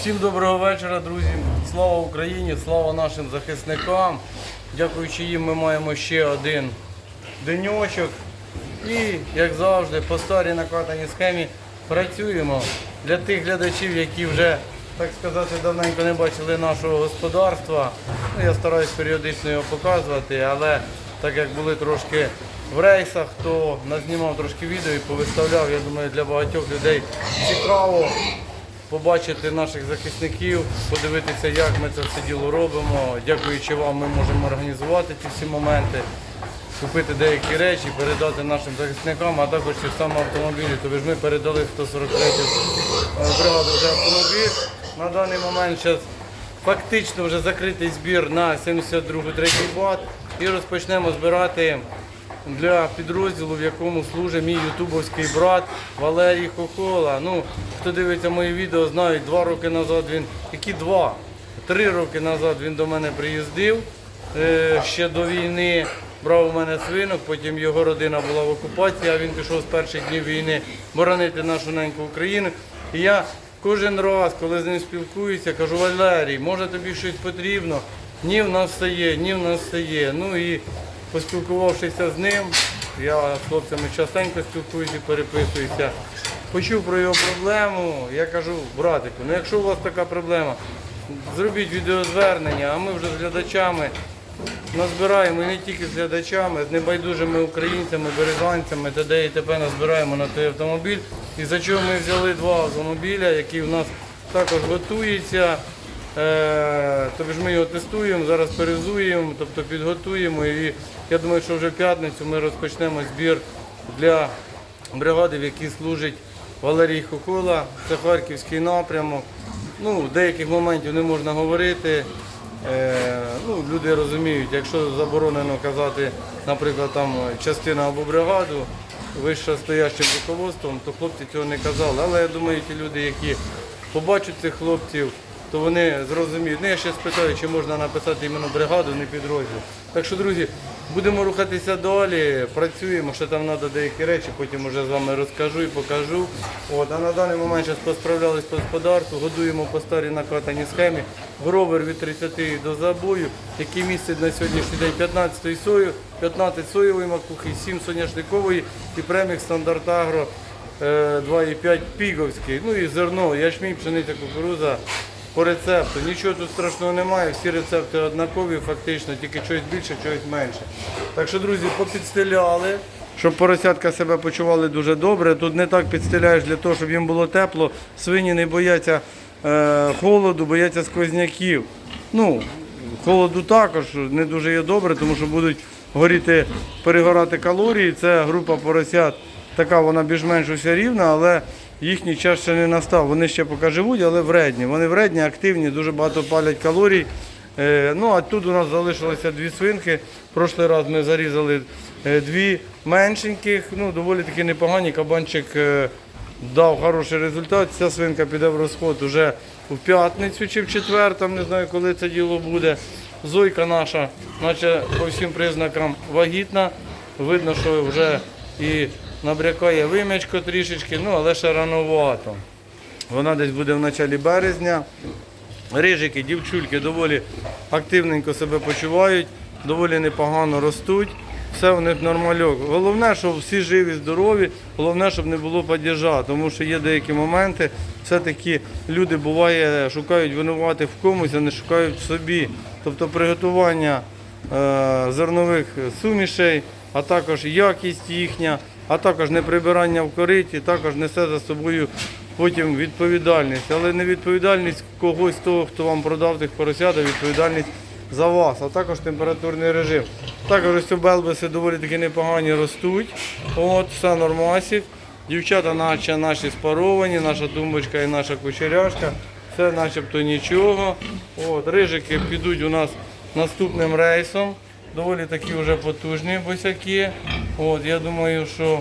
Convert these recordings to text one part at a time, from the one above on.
Всім доброго вечора, друзі. Слава Україні, слава нашим захисникам. Дякуючи їм, ми маємо ще один деньочок. І, як завжди, по старій накатаній схемі працюємо для тих глядачів, які вже, так сказати, давненько не бачили нашого господарства. Ну, я стараюсь періодично його показувати, але так як були трошки в рейсах, то назнімав трошки відео і повиставляв. Я думаю, для багатьох людей цікаво побачити наших захисників, подивитися, як ми це все діло робимо. Дякуючи вам, ми можемо організувати ці всі моменти, купити деякі речі, передати нашим захисникам, а також ті самі автомобілі. Тобто ж ми передали 143 бригаду вже автомобіль. На даний момент зараз фактично вже закритий збір на 72-й бат і розпочнемо збирати для підрозділу, в якому служить мій ютубовський брат Валерій Хохола. Ну, хто дивиться мої відео, знають, два роки назад він, які два, три роки назад він до мене приїздив е, ще до війни. Брав у мене свинок, потім його родина була в окупації, а він пішов з перших днів війни боронити нашу неньку Україну. І я кожен раз, коли з ним спілкуюся, кажу, Валерій, може тобі щось потрібно? Ні, в нас все є, ні, в нас все є. Ну і поспілкувавшися з ним, я з хлопцями частенько спілкуюся переписуюся. Почув про його проблему, я кажу, братику, ну якщо у вас така проблема, зробіть відеозвернення, а ми вже з глядачами назбираємо і не тільки з глядачами, з небайдужими українцями, березанцями та де і т.п. назбираємо на той автомобіль. І за чого ми взяли два автомобіля, які в нас також готуються. Е, тобто ж ми його тестуємо, зараз перезуємо, тобто підготуємо. І я думаю, що вже в п'ятницю ми розпочнемо збір для бригади, в якій служить Валерій Хохола. Це Харківський напрямок. Ну, деяких моментів не можна говорити. Е, ну, люди розуміють, якщо заборонено казати, наприклад, там частина або бригаду вище стоящим руководством, то хлопці цього не казали. Але я думаю, ті люди, які побачать цих хлопців, то вони зрозуміють. Ну, я ще спитаю, чи можна написати іменно бригаду, не підрозділ. Так що, друзі, будемо рухатися далі, працюємо, що там треба деякі речі, потім вже з вами розкажу і покажу. От, а на даний момент зараз посправлялись по господарству, годуємо по старій накатаній схемі. Гровер від 30 до забою, який містить на сьогоднішній день 15 сою, 15 соєвої макухи, 7 соняшникової і премік стандарт агро е, 2,5 піговський. Ну і зерно, ячмінь, пшениця, кукуруза по рецепту. Нічого тут страшного немає, всі рецепти однакові, фактично, тільки щось більше, щось менше. Так що, друзі, попідстеляли. Щоб поросятка себе почували дуже добре. Тут не так підстеляєш для того, щоб їм було тепло. Свині не бояться е, холоду, бояться сквозняків. Ну, холоду також не дуже є добре, тому що будуть горіти, перегорати калорії. Це група поросят, така вона більш-менш уся рівна, але їхній час ще не настав. Вони ще поки живуть, але вредні. Вони вредні, активні, дуже багато палять калорій. Е, Ну, а тут у нас залишилося дві свинки. Прошлий раз ми зарізали е, дві меншеньких, ну, доволі таки непогані. Кабанчик е, дав хороший результат. Ця свинка піде в розход уже в п'ятницю чи в четвер, там не знаю, коли це діло буде. Зойка наша, наче по всім признакам вагітна. Видно, що вже і набрякає вимячко трішечки, ну але ще рановато. Вона десь буде в началі березня. Рижики, дівчульки доволі активненько себе почувають, доволі непогано ростуть. Все у них нормальок. Головне, щоб всі живі, здорові, головне, щоб не було падіжа, тому що є деякі моменти, все-таки люди буває, шукають винуватих в комусь, а не шукають в собі. Тобто приготування е, зернових сумішей, а також якість їхня, а також неприбирання в кориті, також несе за собою потім відповідальність. Але не відповідальність когось того, хто вам продав тих поросят, а відповідальність за вас, а також температурний режим. Також ось ці белбеси доволі таки непогані ростуть. От, все нормасик. Дівчата наче наші спаровані, наша тумбочка і наша кучеряшка. Все начебто нічого. От, рижики підуть у нас наступним рейсом. Доволі такі вже потужні босяки. От, я думаю, що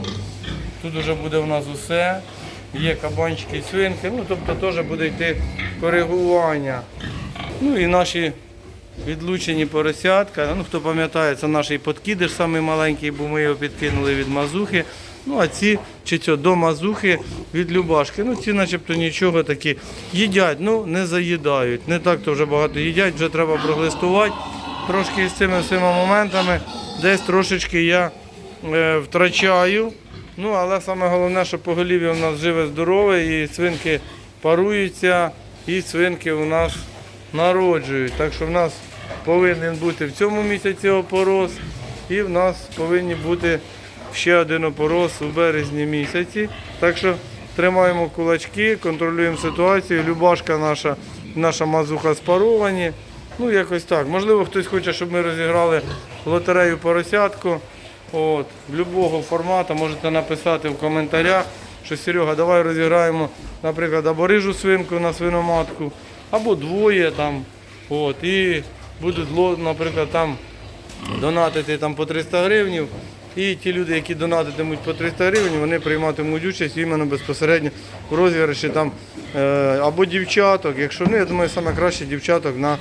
тут вже буде в нас усе. Є кабанчики свинки, ну тобто теж буде йти коригування. Ну і наші відлучені поросятка. Ну, хто пам'ятає, це наш подкидиш самий маленький, бо ми його підкинули від мазухи. Ну а ці чи цього до мазухи від Любашки. Ну ці начебто нічого такі їдять, ну не заїдають. Не так то вже багато їдять, вже треба проглистувати. Трошки з цими всіма моментами десь трошечки я втрачаю. Ну, але саме головне, що поголів'я у нас живе здорове, і свинки паруються, і свинки у нас народжують. Так що в нас повинен бути в цьому місяці опорос, і в нас повинні бути ще один опорос у березні місяці. Так що тримаємо кулачки, контролюємо ситуацію. Любашка наша, наша мазуха спаровані. Ну, якось так. Можливо, хтось хоче, щоб ми розіграли лотерею поросятку. От, любого формату можете написати в коментарях, що Серега, давай розіграємо, наприклад, або рижу свинку на свиноматку, або двоє там. От, і будуть, наприклад, там донатити там по 300 гривень. І ті люди, які донатитимуть по 300 гривень, вони прийматимуть участь іменно безпосередньо в розіграші там е, або дівчаток. Якщо ну, я думаю, саме дівчаток на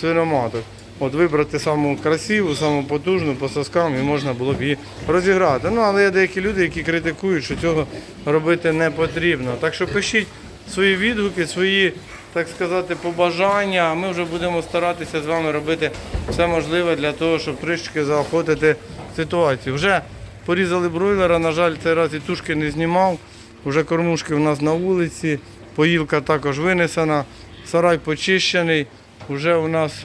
свиноматок. От вибрати саму красиву, саму потужну по соскам і можна було б її розіграти. Ну, але є деякі люди, які критикують, що цього робити не потрібно. Так що пишіть свої відгуки, свої, так сказати, побажання. а Ми вже будемо старатися з вами робити все можливе для того, щоб трішки заохотити ситуацію. Вже порізали бройлера, на жаль, цей раз і тушки не знімав. Вже кормушки у нас на вулиці, поїлка також винесена, сарай почищений. Вже у нас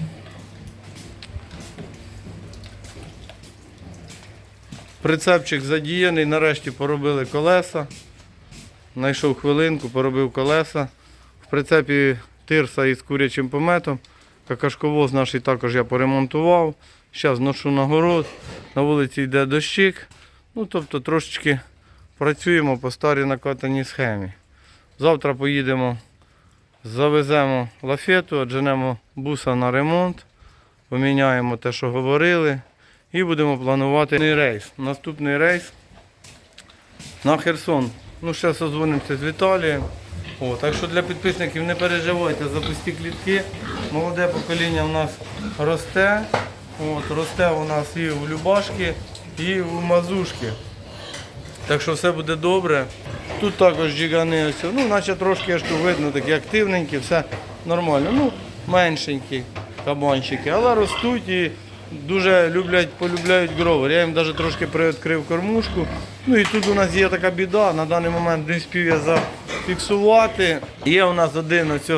прицепчик задіяний, нарешті поробили колеса. Знайшов хвилинку, поробив колеса. В прицепі тирса із курячим пометом. Какашковоз наш також я поремонтував. Зараз ношу на город. На вулиці йде дощик. Ну, тобто трошечки працюємо по старій накатаній схемі. Завтра поїдемо, завеземо лафету, одженемо буса на ремонт, поміняємо те, що говорили, і будемо планувати рейс. Наступний рейс на Херсон. Ну, ще созвонимося з Віталієм. О, так що для підписників не переживайте за пусті клітки. Молоде покоління у нас росте. От, росте у нас і у Любашки, і у Мазушки. Так що все буде добре. Тут також джигани ось, ну, наче трошки тут видно, такі активненькі, все нормально. Ну, меншенькі кабанчики, але ростуть і дуже люблять, полюбляють гровер. Я їм навіть трошки приоткрив кормушку. Ну і тут у нас є така біда, на даний момент не спів я зафіксувати. Є у нас один ось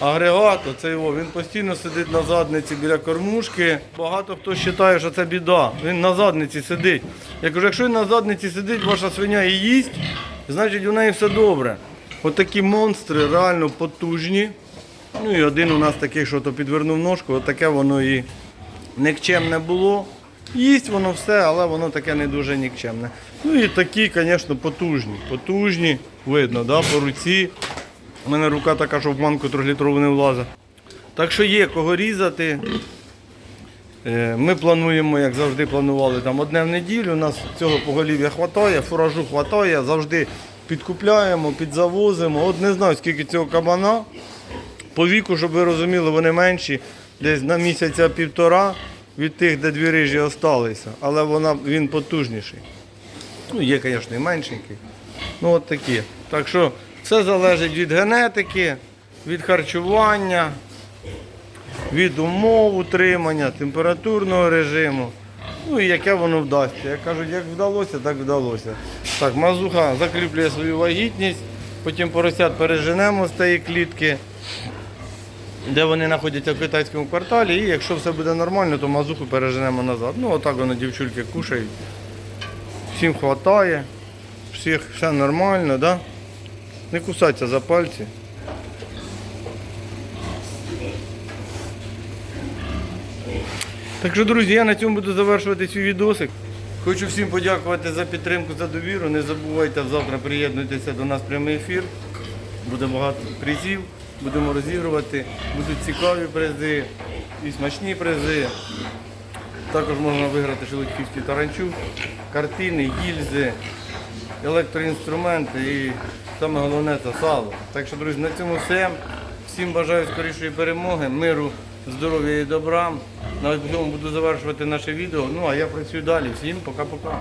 агрегат, оцей о, він постійно сидить на задниці біля кормушки. Багато хто вважає, що це біда. Він на задниці сидить. Я кажу, якщо він на задниці сидить, ваша свиня і їсть, значить у неї все добре. От такі монстри реально потужні. Ну і один у нас такий, що то підвернув ножку, от таке воно і нікчемне було. Їсть воно все, але воно таке не дуже нікчемне. Ну і такі, звісно, потужні. Потужні, видно, да, по руці. У мене рука така, що в банку трьохлітрову не влазить. Так що є кого різати. Е, Ми плануємо, як завжди планували, там одне в неділю. У нас цього поголів'я вистачає, фуражу вистачає, завжди підкупляємо, підзавозимо. От не знаю, скільки цього кабана. По віку, щоб ви розуміли, вони менші, десь на місяця півтора від тих, де дві рижі залишилися. Але вона, він потужніший. Ну, є, звісно, і меншенький. Ну, от такі. Так що все залежить від генетики, від харчування, від умов утримання, температурного режиму. Ну і яке воно вдасться. Як кажуть, як вдалося, так вдалося. Так, мазуха закріплює свою вагітність, потім поросят переженемо з тієї клітки, де вони знаходяться в китайському кварталі. І якщо все буде нормально, то мазуху переженемо назад. Ну отак вони дівчульки кушають. Всім вистачає, всіх все нормально, да? Не кусаться за пальці. Так що, друзі, я на цьому буду завершувати свій відосик. Хочу всім подякувати за підтримку, за довіру. Не забувайте завтра приєднуйтеся до нас в прямий ефір. Буде багато призів, будемо розігрувати. Будуть цікаві призи і смачні призи. Також можна виграти шелудьківський таранчук, картини, гільзи, електроінструменти і саме головне це сало. Так що, друзі, на цьому все. Всім бажаю скорішої перемоги, миру, здоров'я і добра. На цьому буду завершувати наше відео. Ну а я працюю далі. Всім пока-пока.